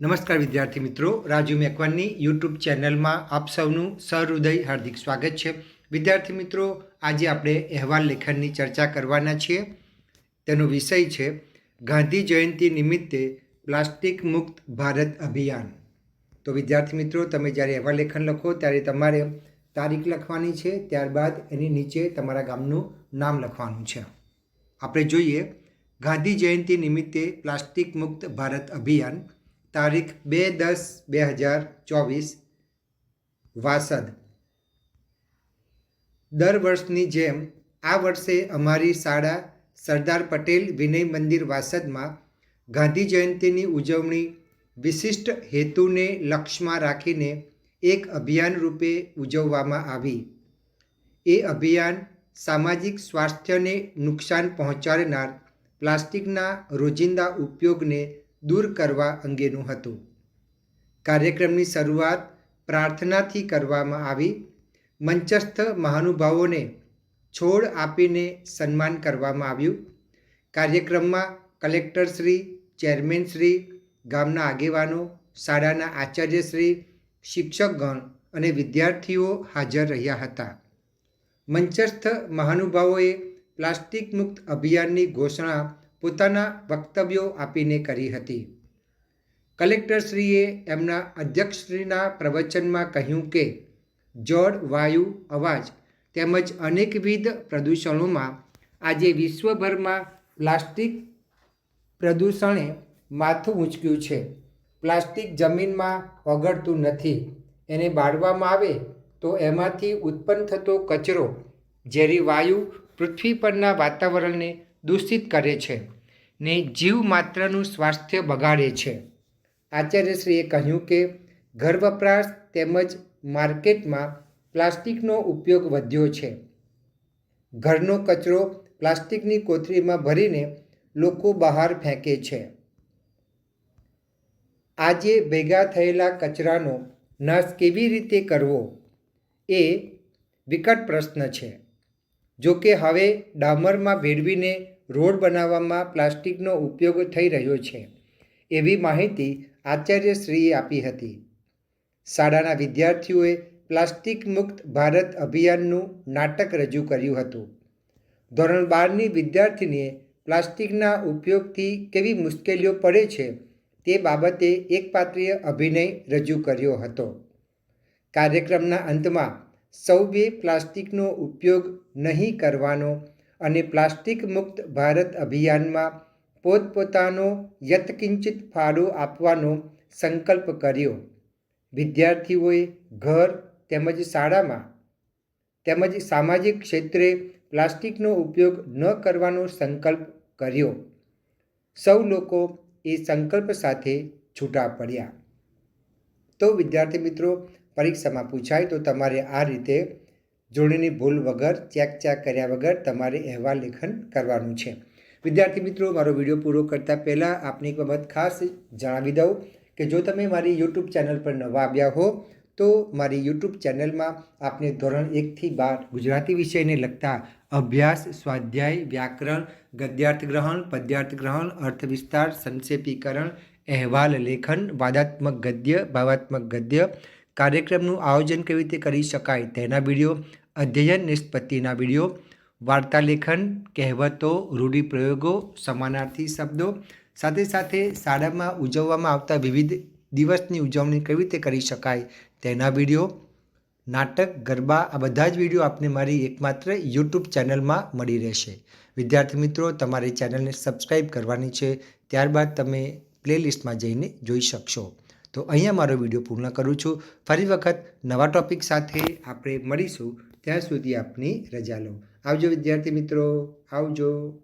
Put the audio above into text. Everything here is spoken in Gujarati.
નમસ્કાર વિદ્યાર્થી મિત્રો, રાજુ મેકવાનની યુટ્યુબ ચેનલમાં આપ સૌનું સહૃદય હાર્દિક સ્વાગત છે. વિદ્યાર્થી મિત્રો, આજે આપણે અહેવાલ લેખનની ચર્ચા કરવાના છીએ. તેનો વિષય છે, ગાંધી જયંતિ નિમિત્તે પ્લાસ્ટિક મુક્ત ભારત અભિયાન. તો વિદ્યાર્થી મિત્રો, તમે જ્યારે અહેવાલ લેખન લખો, ત્યારે તમારે તારીખ લખવાની છે, ત્યારબાદ એની નીચે તમારા ગામનું નામ લખવાનું છે. આપણે જોઈએ, ગાંધી જયંતિ નિમિત્તે પ્લાસ્ટિક મુક્ત ભારત અભિયાન તારીખ બે દસ બે હજાર ચોવીસ, વાસદ. દર વર્ષની જેમ આ વર્ષે અમારી શાળા સરદાર પટેલ વિનય મંદિર વાસદમાં ગાંધી જયંતિની ઉજવણી વિશિષ્ટ હેતુને લક્ષ્યમાં રાખીને એક અભિયાન રૂપે ઉજવવામાં આવી. એ અભિયાન સામાજિક સ્વાસ્થ્યને નુકસાન પહોંચાડનાર પ્લાસ્ટિકના રોજિંદા ઉપયોગને દૂર કરવા અંગેનું હતું. કાર્યક્રમની શરૂઆત પ્રાર્થનાથી કરવામાં આવી. મંચસ્થ મહાનુભાવોને છોડ આપીને સન્માન કરવામાં આવ્યું. કાર્યક્રમમાં કલેક્ટરશ્રી ચેરમેનશ્રી ગામના આગેવાનો, શાળાના આચાર્યશ્રી શિક્ષકગણ અને વિદ્યાર્થીઓ હાજર રહ્યા હતા. મંચસ્થ મહાનુભાવોએ પ્લાસ્ટિક મુક્ત અભિયાનની ઘોષણા પોતાના વક્તવ્યો આપીને કરી હતી. કલેક્ટરશ્રીએ એમના અધ્યક્ષશ્રીના પ્રવચનમાં કહ્યું કે, જળ, વાયુ, અવાજ તેમજ અનેકવિધ પ્રદૂષણોમાં આજે વિશ્વભરમાં પ્લાસ્ટિક પ્રદૂષણે માથું ઊંચક્યું છે. પ્લાસ્ટિક જમીનમાં ઓગળતું નથી. એને બાળવામાં આવે તો એમાંથી ઉત્પન્ન થતો કચરો, ઝેરી વાયુ, પૃથ્વી પરના વાતાવરણને દૂષિત કરે છે ને જીવ માત્રનું સ્વાસ્થ્ય બગાડે છે. આચાર્યશ્રીએ કહ્યું કે ઘર વપરાશ તેમજ માર્કેટમાં પ્લાસ્ટિકનો ઉપયોગ વધ્યો છે. ઘરનો કચરો પ્લાસ્ટિકની કોથળીમાં ભરીને લોકો બહાર ફેંકે છે. આજે ભેગા થયેલા કચરાનો નાશ કેવી રીતે કરવો એ વિકટ પ્રશ્ન છે. જો કે હવે ડામરમાં ભેળવીને રોડ બનાવવામાં પ્લાસ્ટિકનો ઉપયોગ થઈ રહ્યો છે, એવી માહિતી આચાર્યશ્રીએ આપી હતી. શાળાના વિદ્યાર્થીઓએ પ્લાસ્ટિક મુક્ત ભારત અભિયાનનું નાટક રજૂ કર્યું હતું. ધોરણ બારની વિદ્યાર્થીનીએ પ્લાસ્ટિકના ઉપયોગથી કેવી મુશ્કેલીઓ પડે છે તે બાબતે એકપાત્રીય અભિનય રજૂ કર્યો હતો. કાર્યક્રમના અંતમાં સૌએ પ્લાસ્ટિકનો ઉપયોગ નહીં કરવાનો અને પ્લાસ્ટિક મુક્ત ભારત અભિયાનમાં પોતપોતાનો યત્કિંચિત ફાળો આપવાનો સંકલ્પ કર્યો. વિદ્યાર્થીઓએ ઘર તેમજ શાળામાં તેમજ સામાજિક ક્ષેત્રે પ્લાસ્ટિકનો ઉપયોગ ન કરવાનો સંકલ્પ કર્યો. સૌ લોકો એ સંકલ્પ સાથે છૂટા પડ્યા. તો વિદ્યાર્થી મિત્રો, પરીક્ષામાં પૂછાય તો તમારે આ રીતે જોડણીની ભૂલ વગર, ચેક ચેક કર્યા વગર તમારે અહેવાલ લેખન કરવાનું છે. વિદ્યાર્થી મિત્રો, મારો વીડિયો પૂરો કરતાં પહેલાં આપની એક બાબત ખાસ જણાવી દઉં કે જો તમે મારી યુટ્યુબ ચેનલ પર નવા આવ્યા હો, તો મારી યુટ્યુબ ચેનલમાં આપને ધોરણ એકથી બાર ગુજરાતી વિષયને લગતા અભ્યાસ, સ્વાધ્યાય, વ્યાકરણ, ગદ્યાર્થ ગ્રહણ, પદ્યાર્થ ગ્રહણ, અર્થ વિસ્તાર, સંક્ષેપીકરણ, અહેવાલ લેખન, વાદાત્મક ગદ્ય, ભાવાત્મક ગદ્ય કાર્યક્રમનું આયોજન કેવી રીતે કરી શકાય તેના વીડિયો, અધ્યયન નિષ્પત્તિના વીડિયો વાર્તાલેખન કહેવતો, રૂઢિપ્રયોગો, સમાનાર્થી શબ્દો, સાથે સાથે શાળામાં ઉજવવામાં આવતા વિવિધ દિવસની ઉજવણી કેવી રીતે કરી શકાય તેના વીડિયો, નાટક, ગરબા, આ બધા જ વીડિયો આપને મારી એકમાત્ર યુટ્યુબ ચેનલમાં મળી રહેશે. વિદ્યાર્થી મિત્રો, તમારી ચેનલને સબસ્ક્રાઈબ કરવાની છે, ત્યારબાદ તમે પ્લેલિસ્ટમાં જઈને જોઈ શકશો. તો અહીંયા મારો વીડિયો પૂર્ણ કરું છું. ફરી વખત નવા ટોપિક સાથે આપણે મળીશું. ત્યાં સુધી આપની રજા લો. આવજો વિદ્યાર્થી મિત્રો. આવજો.